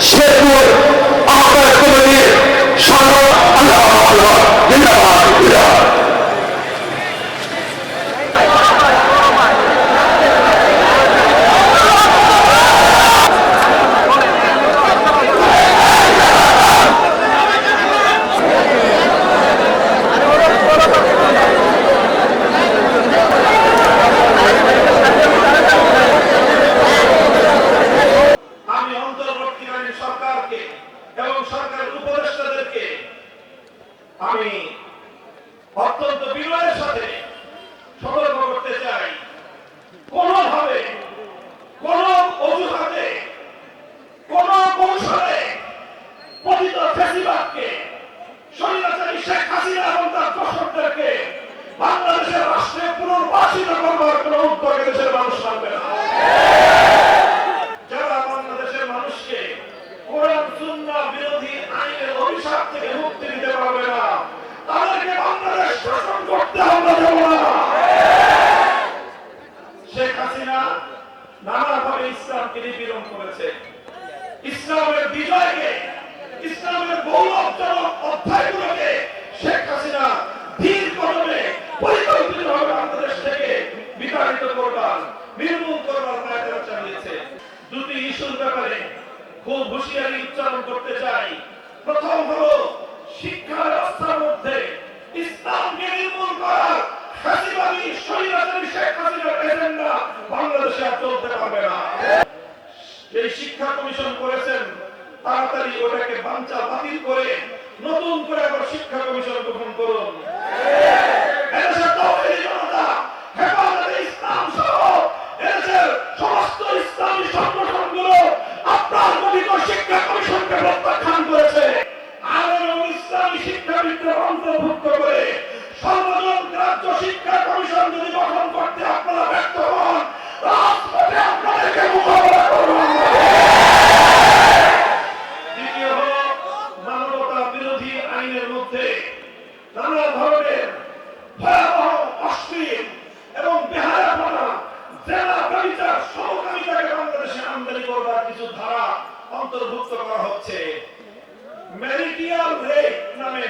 সে এবং সরকারের উপদেষ্টাদেরকে আমি অত্যন্ত বিনয়ের সাথে নানাভাবে ইসলামকে নিপীড়ন করেছে। ইসলামের বিজয়কে, ইসলামের গৌরবজনক অধ্যায়গুলোকে শেখ হাসিনা ধীর কদমে পরিকল্পিতভাবে বাংলাদেশ থেকে বিতাড়িত করবার, নির্মূল করবার পায়তারা চালিয়েছে। দুটি ইস্যুর ব্যাপারে খুব হুঁশিয়ারি উচ্চারণ করতে চাই। প্রথম হলো, শিক্ষা ব্যবস্থার মধ্যে ইসলামকে নির্মূল করার হাসিবাদী স্বৈরাচারী শেখ হাসিনার না, বাংলাদেশে আর চলতে পারবে না। এই শিক্ষা কমিশন করেছেন, তাড়াতাড়ি ওটাকে বাঞ্চা বাতিল করে নতুন করে আবার শিক্ষা কমিশন গঠন করুন। আমদানি করবার কিছু ধারা অন্তর্ভুক্ত করা হচ্ছে। মেরিটিয়াল রেট নামে